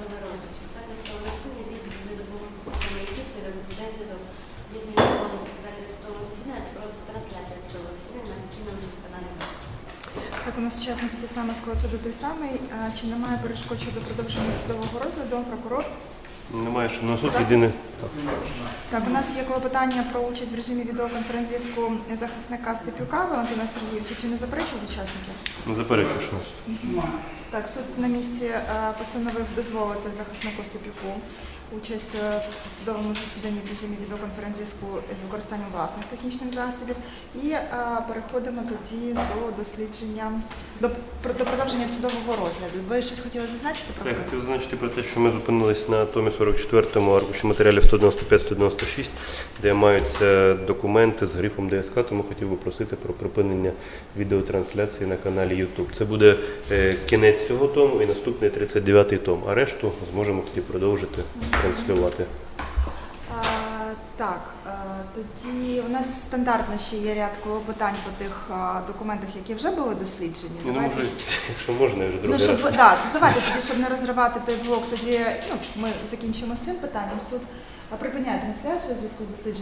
особи розвитку. Це представлення здійснюється допомогою яких серед дизом змінювання показатель столу засідання проводиться трансляція столу засідання на офіційному каналі. Так, у нас учасник те саме склад суду той самий. А, Чи немає перешкод щодо продовження судового розгляду? Прокурор Немає, що на суд єдине. Так, у нас є клопотання про участь в режимі відеоконференц-зв'язку захисника Степюка Валентина Сергійовича. Чи не заперечують учасники? Не заперечуєш нас. Так, суд на місці е, постановив дозволити захиснику Степюку участь е, в судовому засіданні в режимі відеоконференц-зв'язку з використанням власних технічних засобів. І е, переходимо тоді до дослідження, до, до продовження судового розгляду. Ви щось хотіли зазначити про це? Я хотів зазначити про те, що ми зупинились на томі 44-му аркуші матеріалів 195-196, де маються документи з грифом ДСК, тому хотів би просити про припинення відеотрансляції на каналі YouTube. Це буде е, кінець цього тому і наступний 39-й том. А решту зможемо тоді продовжити транслювати. А, так, тоді у нас стандартно ще є ряд клопотань по тих а, документах, які вже були досліджені. Ну Давайте- може, якщо можна, я вже Ну, щоб раз. да, давайте тоді, щоб не розривати той блок, тоді ну, ми закінчимо з цим питанням. Суд припиняє трансляцію у зв'язку з дослідженням